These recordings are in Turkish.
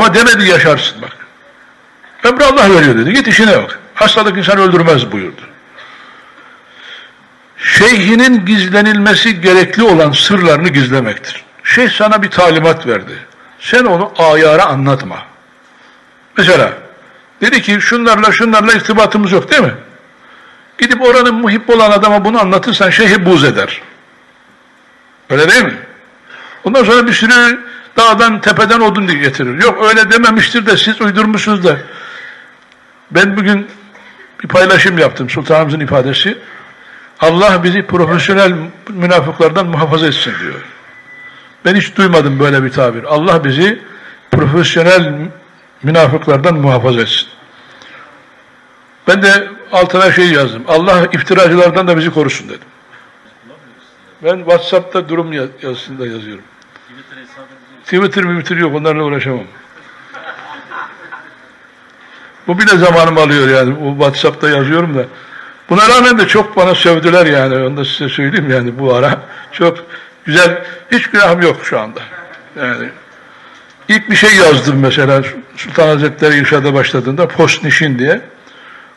Ama demedi yaşarsın bak. Ömrü Allah veriyor dedi. Git işine bak. Hastalık insan öldürmez buyurdu. Şeyhinin gizlenilmesi gerekli olan sırlarını gizlemektir. Şeyh sana bir talimat verdi. Sen onu ayara anlatma. Mesela dedi ki şunlarla şunlarla irtibatımız yok değil mi? Gidip oranın muhip olan adama bunu anlatırsan şeyhi buz eder. Öyle değil mi? Ondan sonra bir sürü dağdan tepeden odun getirir. Yok öyle dememiştir de siz uydurmuşsunuz da. Ben bugün bir paylaşım yaptım sultanımızın ifadesi. Allah bizi profesyonel münafıklardan muhafaza etsin diyor. Ben hiç duymadım böyle bir tabir. Allah bizi profesyonel münafıklardan muhafaza etsin. Ben de altına şey yazdım. Allah iftiracılardan da bizi korusun dedim. Ben WhatsApp'ta durum yaz- yazısında yazıyorum. Twitter Twitter yok onlarla uğraşamam. Bu bile zamanımı alıyor yani. Bu WhatsApp'ta yazıyorum da. Buna rağmen de çok bana sövdüler yani. Onu da size söyleyeyim yani bu ara. Çok güzel. Hiç günahım yok şu anda. Yani ilk bir şey yazdım mesela Sultan Hazretleri irşada başladığında post nişin diye.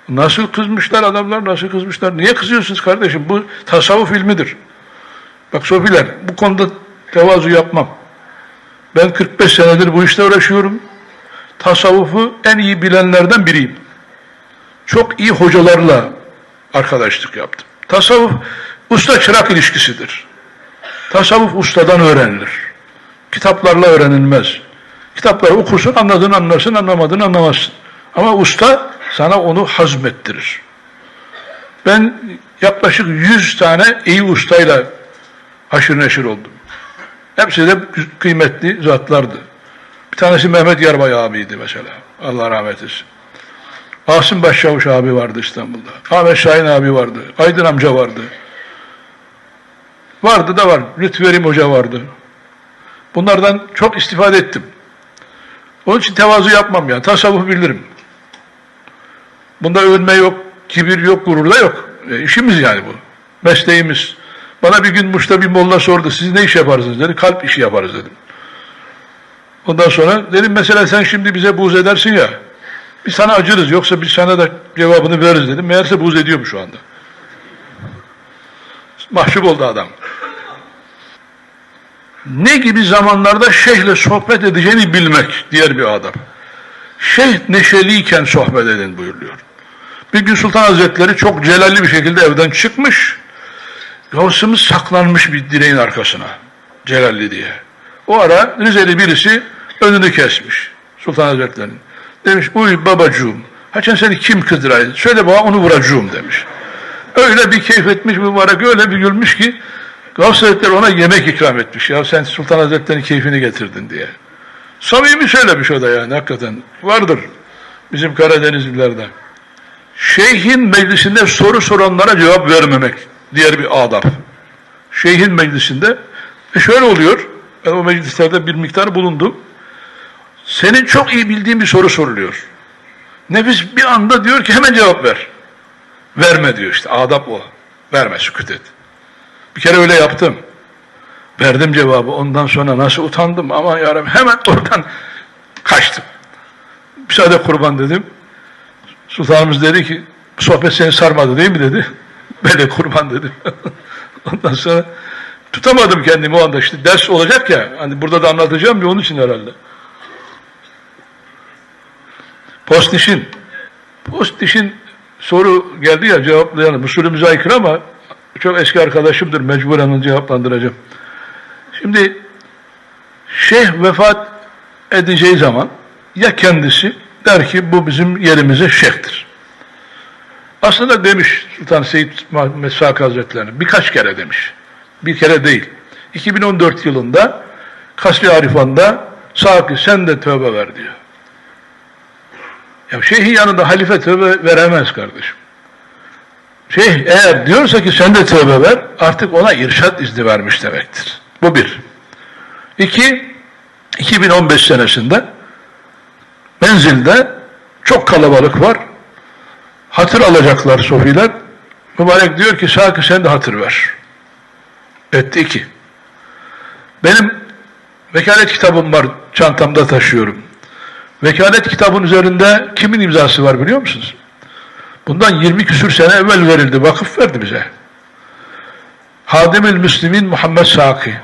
Nasıl kızmışlar adamlar nasıl kızmışlar. Niye kızıyorsunuz kardeşim? Bu tasavvuf ilmidir. Bak Sofiler bu konuda tevazu yapmam. Ben 45 senedir bu işle uğraşıyorum. Tasavvufu en iyi bilenlerden biriyim. Çok iyi hocalarla arkadaşlık yaptım. Tasavvuf usta çırak ilişkisidir. Tasavvuf ustadan öğrenilir. Kitaplarla öğrenilmez. Kitapları okursun, anladığını anlarsın, anlamadığını anlamazsın. Ama usta sana onu hazmettirir. Ben yaklaşık 100 tane iyi ustayla haşır neşir oldum. Hepsi de kıymetli zatlardı. Bir tanesi Mehmet Yarbay abiydi mesela. Allah rahmet etsin. Asım Başçavuş abi vardı İstanbul'da. Ahmet Şahin abi vardı. Aydın amca vardı. Vardı da var. Lütferim Hoca vardı. Bunlardan çok istifade ettim. Onun için tevazu yapmam yani. Tasavvuf bilirim. Bunda övünme yok, kibir yok, gurur da yok. E, işimiz yani bu. Mesleğimiz. Bana bir gün Muş'ta bir molla sordu. Siz ne iş yaparsınız dedi. Kalp işi yaparız dedim. Ondan sonra dedim mesela sen şimdi bize buğz edersin ya. Biz sana acırız yoksa biz sana da cevabını veririz dedim. Meğerse buğz ediyormuş şu anda. Mahcup oldu adam. Ne gibi zamanlarda şeyhle sohbet edeceğini bilmek diğer bir adam. Şeyh neşeliyken sohbet edin buyuruyor. Bir gün Sultan Hazretleri çok celalli bir şekilde evden çıkmış. Gavsımız saklanmış bir direğin arkasına. Celalli diye. O ara Rizeli birisi önünü kesmiş Sultan Hazretleri'nin. Demiş uy babacığım. Haçan seni kim kızdıraydı? Söyle bana onu vuracağım demiş. Öyle bir keyif etmiş mübarek öyle bir gülmüş ki Gavs Hazretleri ona yemek ikram etmiş. Ya sen Sultan Hazretleri'nin keyfini getirdin diye. Samimi söylemiş o da yani hakikaten. Vardır bizim Karadenizlilerde. Şeyhin meclisinde soru soranlara cevap vermemek diğer bir adab. Şeyhin meclisinde e şöyle oluyor. Ben o meclislerde bir miktar bulundum. Senin çok iyi bildiğin bir soru soruluyor. Nefis bir anda diyor ki hemen cevap ver. Verme diyor işte. Adap o. Verme, sükut et. Bir kere öyle yaptım. Verdim cevabı. Ondan sonra nasıl utandım. Aman yarabbim hemen oradan kaçtım. Müsaade kurban dedim. Sultanımız dedi ki sohbet seni sarmadı değil mi dedi. Ben de kurban dedim. Ondan sonra tutamadım kendimi o anda işte ders olacak ya hani burada da anlatacağım ya onun için herhalde. Postnişin Postnişin soru geldi ya cevaplayalım. Usulümüze aykırı ama çok eski arkadaşımdır. Mecburen onu cevaplandıracağım. Şimdi şeyh vefat edeceği zaman ya kendisi der ki bu bizim yerimize şeyhtir. Aslında demiş Sultan Seyyid Mehmet Hazretleri birkaç kere demiş. Bir kere değil. 2014 yılında Kasri Arifan'da Saki sen de tövbe ver diyor. Ya şeyhin yanında halife tövbe veremez kardeşim. Şeyh eğer diyorsa ki sen de tövbe ver artık ona irşat izni vermiş demektir. Bu bir. İki, 2015 senesinde menzilde çok kalabalık var. Hatır alacaklar sofiler. Mübarek diyor ki Saki sen de hatır ver. Etti iki. Benim vekalet kitabım var çantamda taşıyorum. Vekalet kitabın üzerinde kimin imzası var biliyor musunuz? Bundan 20 küsür sene evvel verildi. Vakıf verdi bize. Hadimil Müslümin Muhammed Saki.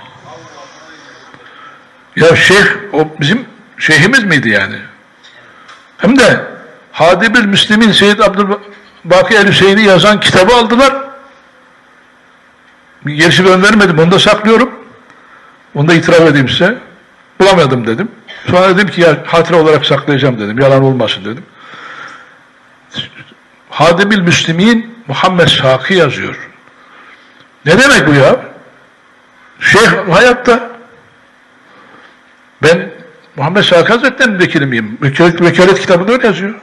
Ya şeyh, o bizim şeyhimiz miydi yani? Hem de Hadimil Müslümin Seyyid Abdülbaki El Hüseyin'i yazan kitabı aldılar. Gerisi ben vermedim, onu da saklıyorum. Onu da itiraf edeyim size. Bulamadım dedim. Sonra dedim ki ya hatıra olarak saklayacağım dedim. Yalan olmasın dedim. Hadimil Müslümin Muhammed Saki yazıyor. Ne demek bu ya? Şeyh hayatta. Ben Muhammed Saki Hazretleri'nin vekili miyim? Vekalet, vekalet kitabında öyle yazıyor.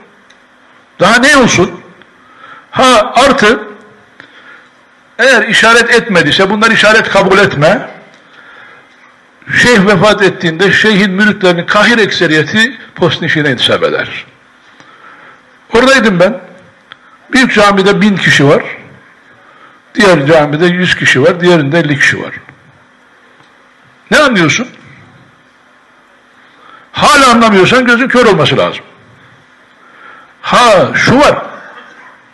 Daha ne olsun? Ha artı eğer işaret etmediyse bunlar işaret kabul etme. Şeyh vefat ettiğinde şeyhin müritlerinin kahir ekseriyeti postnişine intisap eder. Oradaydım ben. Bir camide bin kişi var. Diğer camide yüz kişi var. Diğerinde elli kişi var. Ne anlıyorsun? Hala anlamıyorsan gözün kör olması lazım. Ha şu var.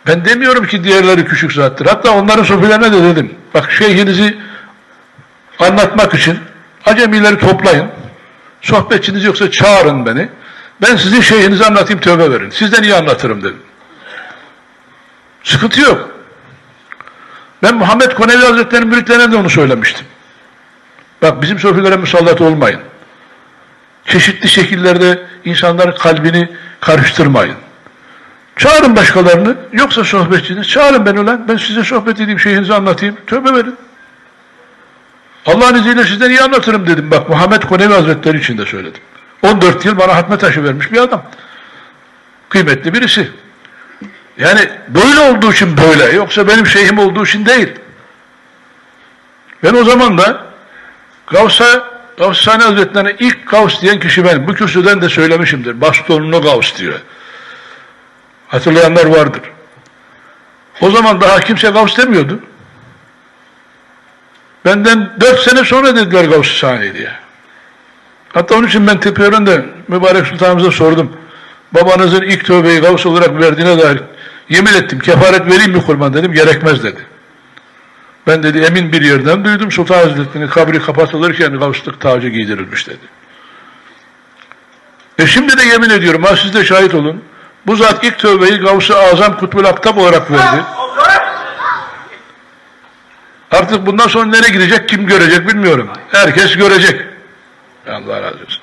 Ben demiyorum ki diğerleri küçük zattır. Hatta onların sofilerine de dedim. Bak şeyhinizi anlatmak için acemileri toplayın. Sohbetçiniz yoksa çağırın beni. Ben sizin şeyhinizi anlatayım tövbe verin. Sizden iyi anlatırım dedim. Sıkıntı yok. Ben Muhammed Konevi Hazretleri'nin müritlerine de onu söylemiştim. Bak bizim sofilere musallat olmayın. Çeşitli şekillerde insanların kalbini karıştırmayın. Çağırın başkalarını, yoksa sohbetçiniz, çağırın beni ulan, ben size sohbet edeyim, şeyhinizi anlatayım, tövbe verin. Allah'ın izniyle sizden iyi anlatırım dedim. Bak Muhammed Konevi Hazretleri için de söyledim. 14 yıl bana hatme taşı vermiş bir adam. Kıymetli birisi. Yani böyle olduğu için böyle, yoksa benim şeyhim olduğu için değil. Ben o zaman da Gavs'a, Gavsani Hazretleri'ne ilk Gavs diyen kişi benim. Bu kürsüden de söylemişimdir. Bastonunu Gavs diyor. Hatırlayanlar vardır. O zaman daha kimse Gavs demiyordu. Benden dört sene sonra dediler Gavs-ı Sani diye. Hatta onun için ben Tepeören'de Mübarek Sultanımıza sordum. Babanızın ilk tövbeyi Gavs olarak verdiğine dair yemin ettim. Kefaret vereyim mi kurban dedim. Gerekmez dedi. Ben dedi emin bir yerden duydum. Sultan Hazretleri'nin kabri kapatılırken Gavslık tacı giydirilmiş dedi. E şimdi de yemin ediyorum. Ha siz de şahit olun. Bu zat ilk tövbeyi Gavs-ı Azam Kutbul Aktab olarak verdi. Artık bundan sonra nereye gidecek kim görecek bilmiyorum. Herkes görecek. Allah razı olsun.